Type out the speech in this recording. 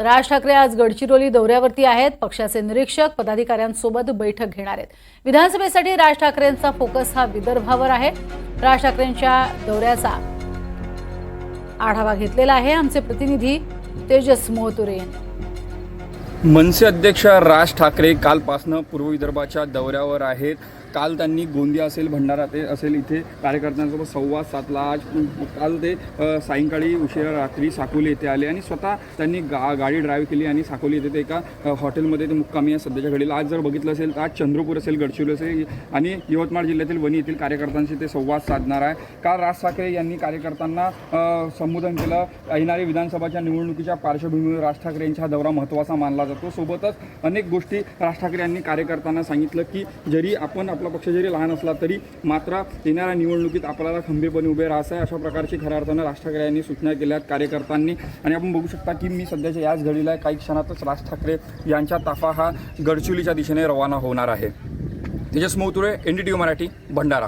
राज ठाकरे आज गडचिरोली दौऱ्यावरती आहेत. पक्षाचे निरीक्षक पदाधिकाऱ्यांसोबत बैठक घेणार आहेत. विधानसभेसाठी राज ठाकरेंचा फोकस हा विदर्भावर आहे. राज ठाकरेंच्या दौऱ्याचा आढावा घेतलेला आहे आमचे प्रतिनिधी तेजस मोहतुरे. यांनी मनसे अध्यक्ष राज ठाकरे कालपासनं पूर्व विदर्भाच्या दौऱ्यावर आहेत. काल त्यांनी गोंदिया असेल भंडारा ते असेल इथे कार्यकर्त्यांसोबत संवाद साधला. आज काल ते सायंकाळी उशिरा रात्री साकोली येथे आले आणि स्वतः त्यांनी गा गाडी ड्राईव्ह केली आणि साकोली येथे ते एका हॉटेलमध्ये ते मुक्कामी आहे सध्याच्या घडीला. आज जर बघितलं असेल तर आज चंद्रपूर असेल गडचिरोली असेल आणि यवतमाळ जिल्ह्यातील वणी येथील कार्यकर्त्यांशी ते संवाद साधणार आहे. काल राज ठाकरे यांनी कार्यकर्त्यांना संबोधन केलं. येणारी विधानसभाच्या निवडणुकीच्या पार्श्वभूमीवर राज ठाकरे यांचा हा दौरा महत्त्वाचा मानला जातो. सोबतच अनेक गोष्टी राज ठाकरे यांनी कार्यकर्त्यांना सांगितलं की जरी आपण आपला पक्ष जरी लहान असला तरी मात्र येणाऱ्या निवडणुकीत आपल्याला खंबीरपणे उभे राहायचं आहे अशा प्रकारची खऱ्या अर्थानं राज ठाकरे यांनी सूचना केल्या आहेत कार्यकर्त्यांनी आणि आपण बघू शकता की मी सध्याच्या याच घडीला आहे. काही क्षणातच राज ठाकरे यांचा ताफा हा गडचुलीच्या दिशेने रवाना होणार आहे Tejas Mauture N D T Marathi Bhandara